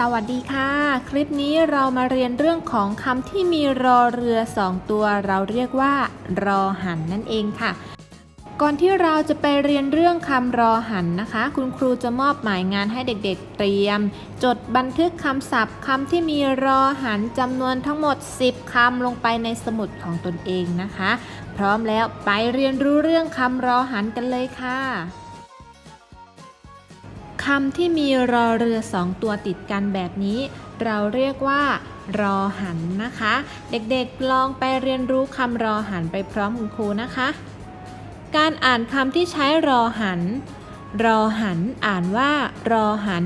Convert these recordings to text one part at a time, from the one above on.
สวัสดีค่ะ คลิปนี้เรามาเรียนเรื่องของคำที่มีรอเรือสองตัว เราเรียกว่า รอหันนั่นเองค่ะ ก่อนที่เราจะไปเรียนเรื่องคำรอหันนะคะ คุณครูจะมอบหมายงานให้เด็กๆเตรียม จดบันทึกคำศัพท์คำที่มีรอหันจำนวนทั้งหมด 10คำลงไปในสมุดของตนเองนะคะ พร้อมแล้วไปเรียนรู้เรื่องคำรอหันกันเลยค่ะ คำที่มีรอเรือสองตัวติดกันแบบนี้ เราเรียกว่า รอหันนะคะ เด็กๆลองไปเรียนรู้คำรอหันไปพร้อมคุณครูนะคะ การอ่านคำที่ใช้รอหัน รอหันอ่านว่า รอหัน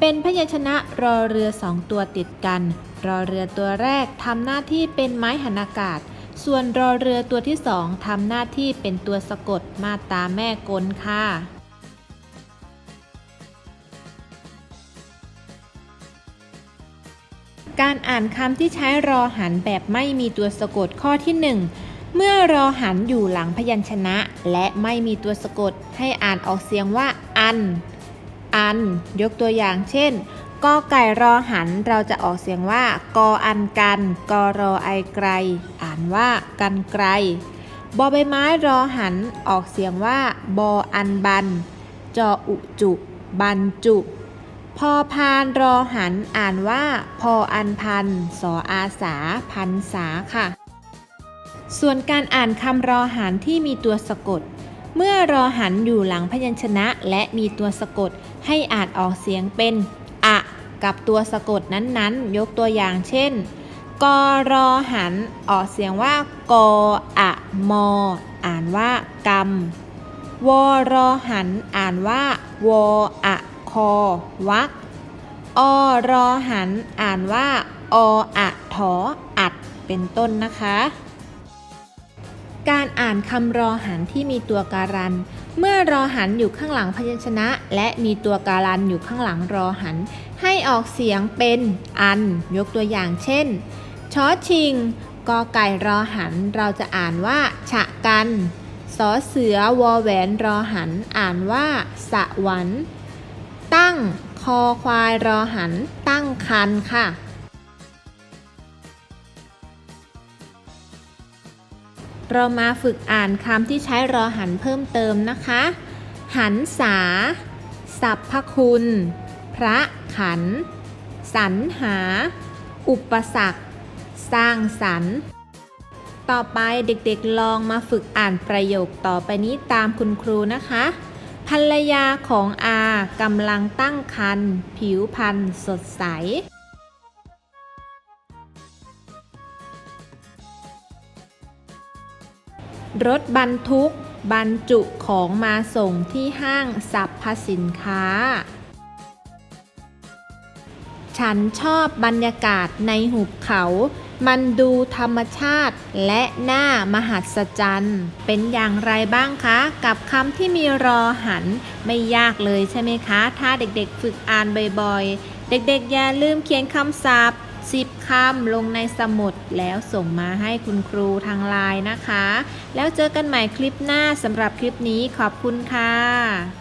เป็นพยัญชนะรอเรือสองตัวติดกัน รอเรือตัวแรกทำหน้าที่เป็นไม้หันอากาศ ส่วนรอเรือตัวที่สองทำหน้าที่เป็นตัวสะกดมาตาแม่กลค่ะ การอ่านคำที่ใช้รอหันแบบไม่มีตัวสะกดข้อที่ 1 เมื่อรอหันอยู่หลังพยัญชนะ และไม่มีตัวสะกด ให้อ่านออกเสียงว่า อัน อัน ยกตัวอย่างเช่นกอไก่รอหันเราจะออกเสียงว่า กออันกันกอรอไอไกล อ่านว่ากันไกลบอใบไม้รอหันออกเสียงว่า บออันบัน จออุจุ บันจุ พอพานรอหันอ่านว่า พออันพันสออาสาพันษาค่ะ ส่วนการอ่านคำรอหันที่มีตัวสะกด เมื่อรอหันอยู่หลังพยัญชนะและมีตัวสะกด ให้อ่านออกเสียงเป็นอะกับตัวสะกดนั้นๆ ยกตัวอย่างเช่นกอรอหันออกเสียงว่ากออะมอ อ่านว่ากำวอรอหันอ่านว่าวออะ คอวักอรอหันอ่านว่าออะถออัดเป็นต้นนะคะ การอ่านคำรอหันที่มีตัวการัน เมื่อรอหันอยู่ข้างหลังพยัญชนะ และมีตัวการันอยู่ข้างหลังรอหัน ให้ออกเสียงเป็นอัน ยกตัวอย่างเช่นชอชิงกอไก่รอหัน เราจะอ่านว่า ฉะกันสอเสือวอแหวนรอหัน อ่านว่า สะวัน ตั้งคอควายรอหัน ตั้งคันค่ะ เรามาฝึกอ่านคำที่ใช้รอหันเพิ่มเติมนะคะ หันษาสัพพคุณ พระขัน สรรหา อุปสรรค สร้างสรรค์ต่อไปเด็กๆลองมาฝึกอ่านประโยคต่อไปนี้ตามคุณครูนะคะ ภรรยาของอากำลังตั้งครรภ์ผิวพรรณสดใสรถบรรทุก บรรจุของมาส่งที่ห้างสรรพสินค้า ฉันชอบบรรยากาศในหุบเขา มันดูธรรมชาติ และน่ามหัศจรรย์ เป็นอย่างไรบ้างคะ กับคำที่มีรอหันไม่ยากเลยใช่ไหมคะ ถ้าเด็กๆฝึกอ่านบ่อยๆ เด็กๆ อย่าลืมเขียนคำศัพท์10คำลงในสมุดแล้วส่งมาให้คุณครูทางไลน์นะคะ แล้วเจอกันใหม่คลิปหน้าสำหรับคลิปนี้ขอบคุณค่ะ